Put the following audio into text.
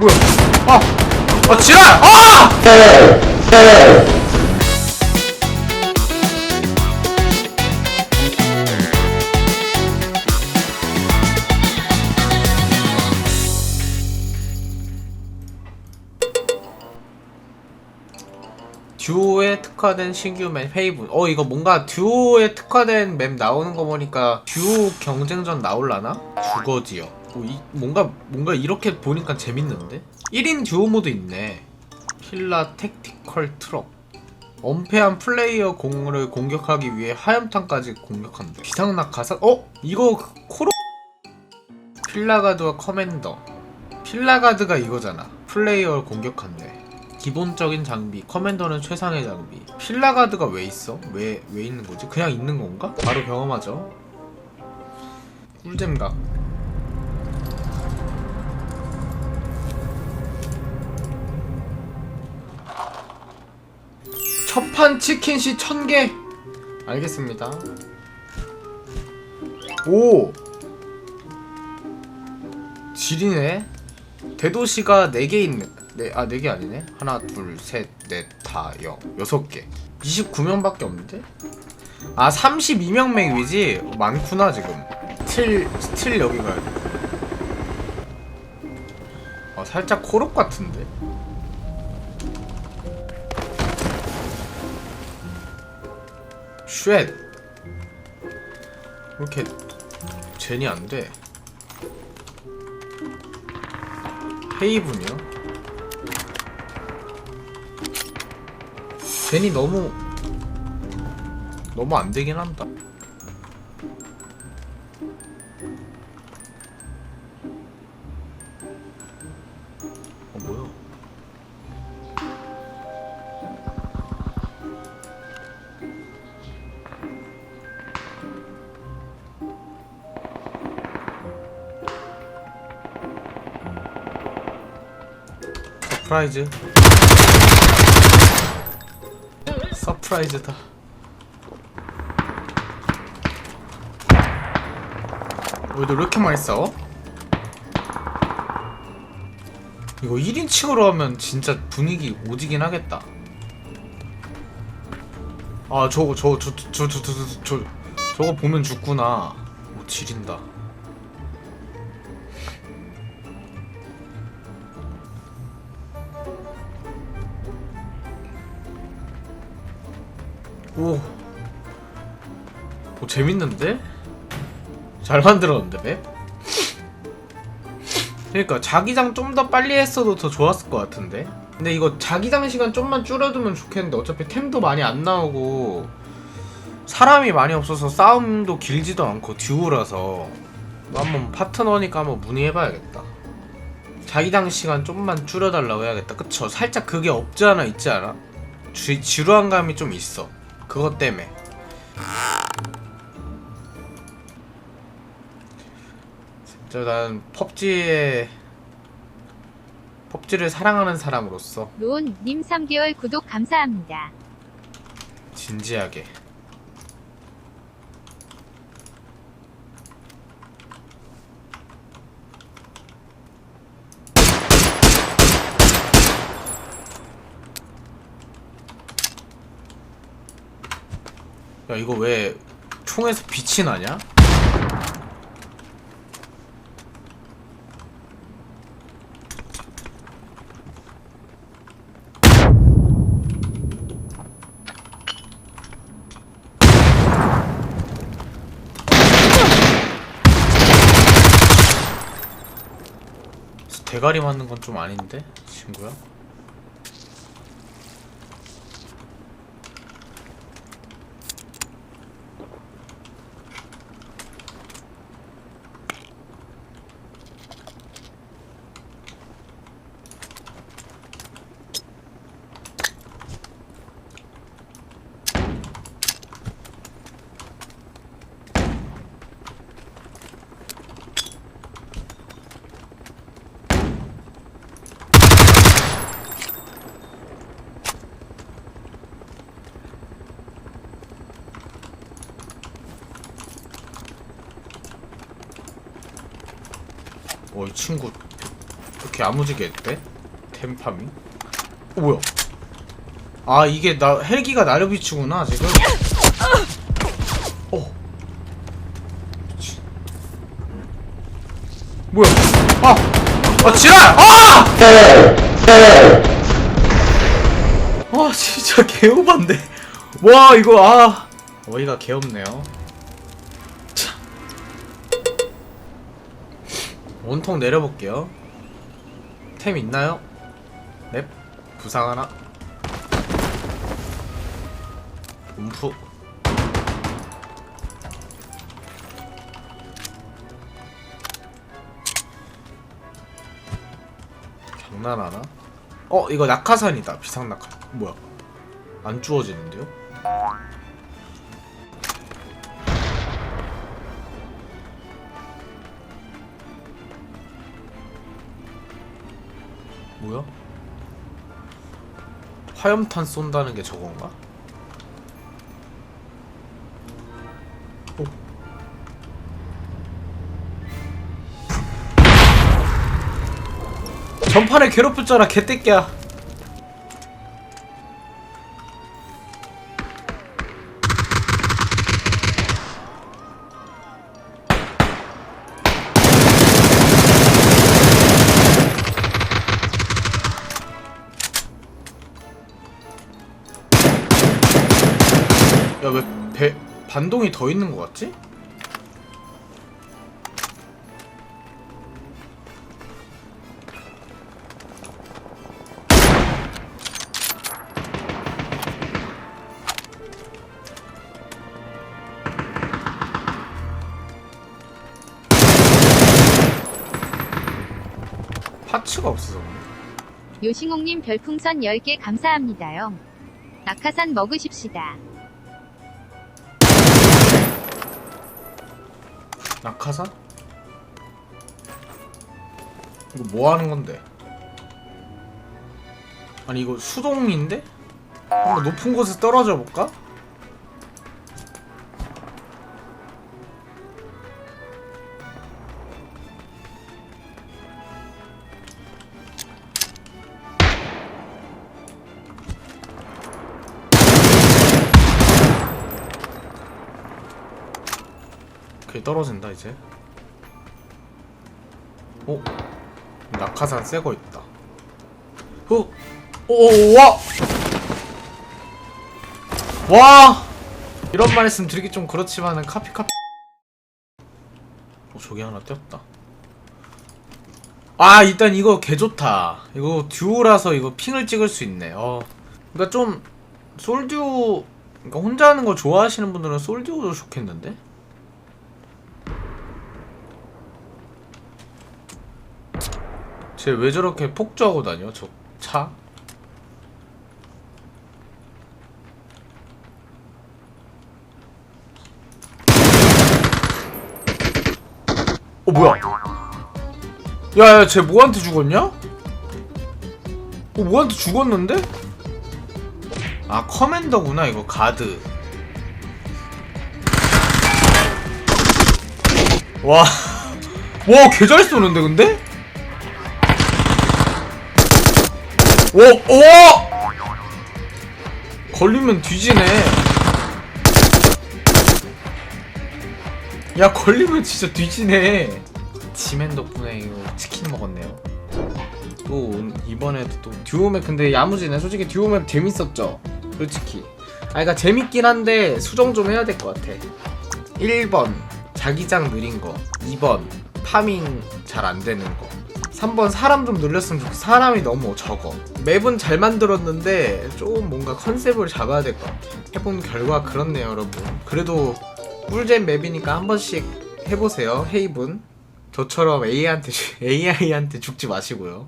뭐야? 아! 아 지랄! 아! 듀오에 특화된 신규 맵 페이븐 어 이거 뭔가 듀오에 특화된 맵 나오는 거 보니까 듀오 경쟁전 나올라나? 주거지요 뭐 이, 뭔가 뭔가 이렇게 보니까 재밌는데? 1인 듀오 모드 있네 힐라 택티컬 트럭 엄폐한 플레이어 공을 공격하기 위해 하염탄까지 공격한다 비상낙 가사 어? 이거 그 코로 필라가드와 커맨더 필라가드가 이거잖아 플레이어를 공격한대 기본적인 장비, 커맨더는 최상의 장비. 필라가드가 왜 있어? 왜, 왜 있는 거지? 그냥 있는 건가? 바로 경험하죠. 꿀잼각. 첫판 치킨시 1000개! 알겠습니다. 오! 지리네? 대도시가 4개 있네. 네, 아, 4개 아니네. 하나, 둘, 셋, 넷, 다, 여, 여섯 개. 29명밖에 없는데? 아, 32명 맥이지? 많구나, 지금. 스틸, 스틸 여기가. 아, 살짝 코롭 같은데? 쉣! 왜 이렇게 젠이 안 돼? 헤이븐이요? 젠이 너무 너무 안 되긴 한다. 서프라이즈. 서프라이즈다. 왜너 이렇게 많이 싸워? 이거 1인칭으로 하면 진짜 분위기 오지긴 하겠다. 아 저거 저거 저저 저저저저 저거 보면 죽구나. 오 지린다. 오. 오 재밌는데? 잘 만들었는데 맵? 그러니까 자기장 좀 더 빨리 했어도 더 좋았을 것 같은데 근데 이거 자기장 시간 좀만 줄여두면 좋겠는데 어차피 템도 많이 안 나오고 사람이 많이 없어서 싸움도 길지도 않고 듀오라서 한번 파트너니까 한번 문의해봐야겠다 자기장 시간 좀만 줄여달라고 해야겠다 그쵸 살짝 그게 없지 않아 있지 않아? 지, 지루한 감이 좀 있어 그것 때문에 진짜 난 펍지에 펍지를 사랑하는 사람으로서 로운님 3개월 구독 감사합니다. 진지하게 야 이거 왜 총에서 빛이 나냐? 대가리 맞는 건 좀 아닌데 친구야? 어, 이 친구 이렇게 야무지게 했대? 템파밍? 어 뭐야 아 이게 나 헬기가 나를 비추구나 지금 어 미친. 뭐야 아! 아 지랄! 아! 아 진짜 개오반데 와 이거 아 어이가 개없네요 원통 내려볼게요. 템 있나요? 넵. 부상 하나. 움프 장난하나? 어 이거 낙하산이다. 비상 낙하. 뭐야? 안 주워지는데요? 뭐야? 화염탄 쏜다는 게 저건가? 오. 전판에 괴롭혔잖아 개떼끼야 야왜 배 반동이 더 있는 것 같지? 파츠가 없어서. 요싱옥님 별풍선 10개 감사합니다요. 낙하산 먹으십시다. 낙하산? 이거 뭐 하는 건데? 아니 이거 수동인데? 한번 높은 곳에 떨어져 볼까? 그게 떨어진다 이제 어? 낙하산 새거 있다 어? 오, 와! 와! 이런 말씀 드리기 좀 그렇지만은 카피 카피 어, 저기 하나 떼었다 아 일단 이거 개 좋다 이거 듀오라서 이거 핑을 찍을 수 있네 어 그니까 좀 솔듀오 그러니까 혼자 하는 거 좋아하시는 분들은 솔듀오도 좋겠는데? 쟤 왜 저렇게 폭주하고 다녀? 저 차? 어 뭐야? 야야 쟤 뭐한테 죽었냐? 어 뭐한테 죽었는데? 아 커맨더구나 이거 가드 와, 와, 개 잘 쏘는데, 근데? 오, 오! 걸리면 뒤지네. 야, 걸리면 진짜 뒤지네. 지멘 덕분에 이거 치킨 먹었네요. 또 온- 이번에도 또 듀오맵 근데 야무지네. 솔직히 듀오맵 재밌었죠. 솔직히. 아, 그러니까 재밌긴 한데 수정 좀 해야 될 것 같아. 1번 자기장 느린 거 2번 파밍 잘 안 되는 거 3번 사람 좀 늘렸으면 좋겠어 사람이 너무 적어. 맵은 잘 만들었는데 조금 뭔가 컨셉을 잡아야 될 것 같아. 해본 결과 그렇네요 여러분. 그래도 꿀잼 맵이니까 한 번씩 해보세요 헤이븐. 저처럼 AI한테 AI한테 죽지 마시고요